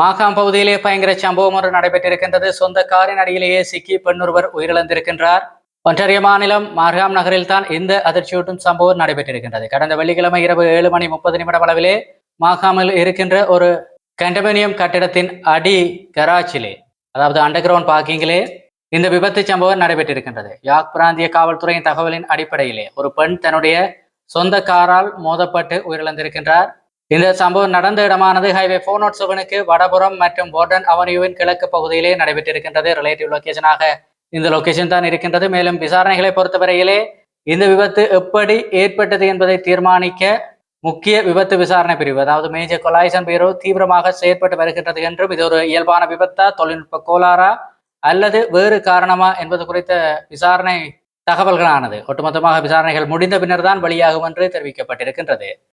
மாகாம் பகுதியிலே பயங்கர சம்பவம் ஒன்று நடைபெற்றிருக்கின்றது. சொந்த காரின் அடியிலேயே சிக்கி பெண்ணொருவர் உயிரிழந்திருக்கின்றார். ஒன்றாரிய மாநிலம் மார்காம் நகரில் தான் இந்த அதிர்ச்சியூட்டும் சம்பவம் நடைபெற்றிருக்கின்றது. கடந்த வெள்ளிக்கிழமை இரவு ஏழு மணி முப்பது நிமிடம் அளவிலே மாகாமில் இருக்கின்ற ஒரு கண்டமினியம் கட்டிடத்தின் அடி கராச்சிலே அதாவது அண்டர் கிரவுண்ட் பார்க்கிங்கிலே இந்த விபத்து சம்பவம் நடைபெற்றிருக்கின்றது. யாக் பிராந்திய காவல்துறையின் தகவலின் அடிப்படையிலே ஒரு பெண் தன்னுடைய சொந்த காரால் மோதப்பட்டு உயிரிழந்திருக்கின்றார். இந்த சம்பவம் நடந்த இடமானது ஹைவே போர் நாட் செவனுக்கு வடபுறம் மற்றும் போர்டன் அவனியூவின் கிழக்கு பகுதியிலே நடைபெற்றிருக்கின்றது. ரிலேட்டிவ் லொகேஷனாக இந்த லொகேஷன் தான் இருக்கின்றது. மேலும் விசாரணைகளை பொறுத்தவரையிலே இந்த விபத்து எப்படி ஏற்பட்டது என்பதை தீர்மானிக்க முக்கிய விபத்து விசாரணை பிரிவு அதாவது மேஜர் கொலாய்சன் பீரோ தீவிரமாக செயற்பட்டு வருகின்றது என்றும் இது ஒரு இயல்பான விபத்தா தொழில்நுட்ப கோளாறா அல்லது வேறு காரணமா என்பது குறித்த விசாரணை தகவல்களானது. ஒட்டுமொத்தமாக விசாரணைகள் முடிந்த பின்னர் தான் வெளியாகும் என்று தெரிவிக்கப்பட்டிருக்கின்றது.